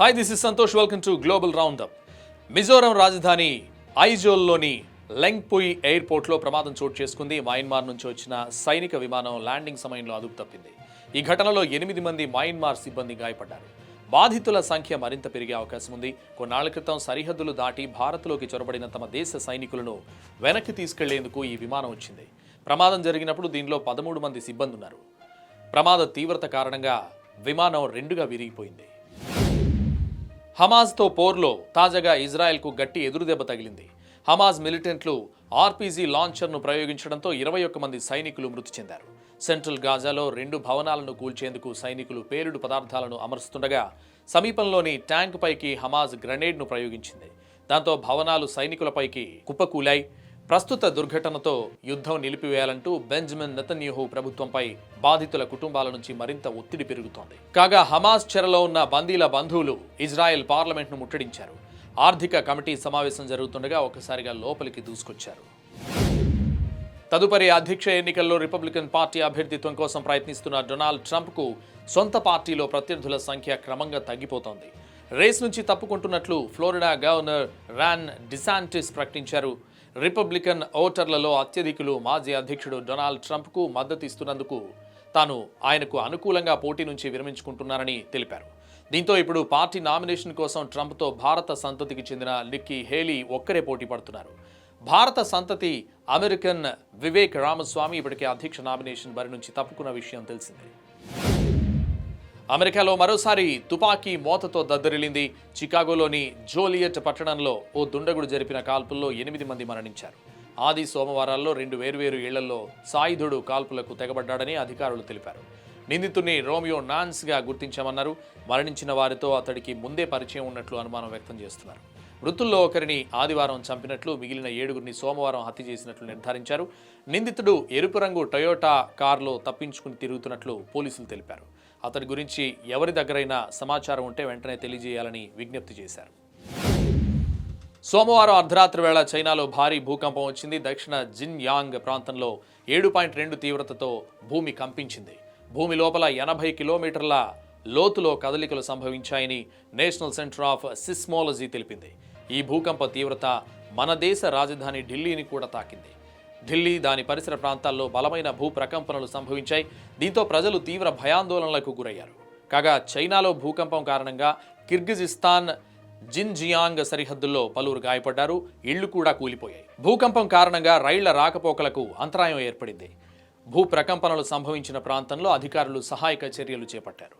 Hi this is Santosh welcome to global roundup Mizoram రాజధాని ఐజోల్లోని లెంగ్పుయ్ ఎయిర్పోర్ట్లో ప్రమాదం చోటు చేసుకుంది. మయన్మార్ నుంచి వచ్చిన సైనిక విమానం ల్యాండింగ్ సమయంలో అదుపు తప్పింది. ఈ ఘటనలో ఎనిమిది మంది మయన్మార్ సిబ్బంది గాయపడ్డారు. బాధితుల సంఖ్య మరింత పెరిగే అవకాశం ఉంది. కొన్నాళ్ళ క్రితం సరిహద్దులు దాటి భారత్లోకి చొరబడిన తమ దేశ సైనికులను వెనక్కి తీసుకెళ్ళేందుకు ఈ విమానం వచ్చింది. ప్రమాదం జరిగినప్పుడు దీనిలో పదమూడు మంది సిబ్బంది ఉన్నారు ప్రమాద తీవ్రత కారణంగా విమానం రెండుగా విరిగిపోయింది. హమాజ్తో పోర్లో తాజాగా ఇజ్రాయెల్కు గట్టి ఎదురుదెబ్బ తగిలింది. హమాజ్ మిలిటెంట్లు ఆర్పీజీ లాంచర్ను ప్రయోగించడంతో ఇరవై ఒక్క మంది సైనికులు మృతి చెందారు. సెంట్రల్ గాజాలో రెండు భవనాలను కూల్చేందుకు సైనికులు పేలుడు పదార్థాలను అమరుస్తుండగా సమీపంలోని ట్యాంక్ పైకి హమాజ్ గ్రనేడ్ను ప్రయోగించింది. దాంతో భవనాలు సైనికులపైకి కుప్పకూలాయి. ప్రస్తుత దుర్ఘటనతో యుద్ధం నిలిపివేయాలంటూ బెంజమిన్ నెతన్యూహు ప్రభుత్వంపై బాధితుల కుటుంబాల నుంచి మరింత ఒత్తిడి పెరుగుతోంది. కాగా హమాస్ చెరలో ఉన్న బందీల బంధువులు ఇజ్రాయెల్ పార్లమెంట్ను ముట్టడించారు. ఆర్థిక కమిటీ సమావేశం జరుగుతుండగా ఒకసారిగా లోపలికి దూసుకొచ్చారు. తదుపరి అధ్యక్ష ఎన్నికల్లో రిపబ్లికన్ పార్టీ అభ్యర్థిత్వం కోసం ప్రయత్నిస్తున్న డొనాల్డ్ ట్రంప్కు సొంత పార్టీలో ప్రత్యర్థుల సంఖ్య క్రమంగా తగ్గిపోతోంది. రేస్ నుంచి తప్పుకుంటున్నట్లు ఫ్లోరిడా గవర్నర్ రాన్ డిసాంటిస్ ప్రకటించారు. రిపబ్లికన్ ఓటర్లలో అత్యధికులు మాజీ అధ్యక్షుడు డొనాల్డ్ ట్రంప్కు మద్దతు ఇస్తున్నందుకు తాను ఆయనకు అనుకూలంగా పోటీ నుంచి విరమించుకుంటున్నారని తెలిపారు. దీంతో ఇప్పుడు పార్టీ నామినేషన్ కోసం ట్రంప్తో భారత సంతతికి చెందిన నిక్కీ హేలీ ఒక్కరే పోటీ పడుతున్నారు. భారత సంతతి అమెరికన్ వివేక్ రామస్వామి ఇప్పటికే అధ్యక్ష నామినేషన్ బరి నుంచి తప్పుకున్న విషయం తెలిసిందే. అమెరికాలో మరోసారి తుపాకీ మోతతో దద్దరిల్లింది. చికాగోలోని జోలియట్ పట్టణంలో ఓ దుండగుడు జరిపిన కాల్పుల్లో ఎనిమిది మంది మరణించారు. ఆది సోమవారాల్లో రెండు వేర్వేరు ఇళ్ళలో సాయుధుడు కాల్పులకు తెగబడ్డాడని అధికారులు తెలిపారు. నిందితుడిని రోమియో నాన్స్గా గుర్తించామన్నారు. మరణించిన వారితో అతడికి ముందే పరిచయం ఉన్నట్లు అనుమానం వ్యక్తం చేస్తున్నారు. మృతుల్లో ఒకరిని ఆదివారం చంపినట్లు మిగిలిన ఏడుగురిని సోమవారం హత్య చేసినట్లు నిర్ధారించారు. నిందితుడు ఎరుపు రంగు టొయోటా కారులో తప్పించుకుని తిరుగుతున్నట్లు పోలీసులు తెలిపారు. అతని గురించి ఎవరి దగ్గరైనా సమాచారం ఉంటే వెంటనే తెలియజేయాలని విజ్ఞప్తి చేశారు. సోమవారం అర్ధరాత్రి వేళ చైనాలో భారీ భూకంపం వచ్చింది. దక్షిణ జిన్ యాంగ్ ప్రాంతంలో ఏడు పాయింట్ రెండు తీవ్రతతో భూమి కంపించింది. భూమి లోపల ఎనభై కిలోమీటర్ల లోతులో కదలికలు సంభవించాయని నేషనల్ సెంటర్ ఆఫ్ సిస్మాలజీ తెలిపింది. ఈ భూకంప తీవ్రత మన దేశ రాజధాని ఢిల్లీని కూడా తాకింది. ఢిల్లీ దాని పరిసర ప్రాంతాల్లో బలమైన భూ ప్రకంపనలు సంభవించాయి. దీంతో ప్రజలు తీవ్ర భయాందోళనలకు గురయ్యారు. కాగా చైనాలో భూకంపం కారణంగా కిర్గిజిస్తాన్ జిన్జియాంగ్ సరిహద్దుల్లో పలువురు గాయపడ్డారు. ఇళ్ళు కూడా కూలిపోయాయి. భూకంపం కారణంగా రైళ్ళ రాకపోకలకు అంతరాయం ఏర్పడింది. భూ ప్రకంపనలు సంభవించిన ప్రాంతంలో అధికారులు సహాయక చర్యలు చేపట్టారు.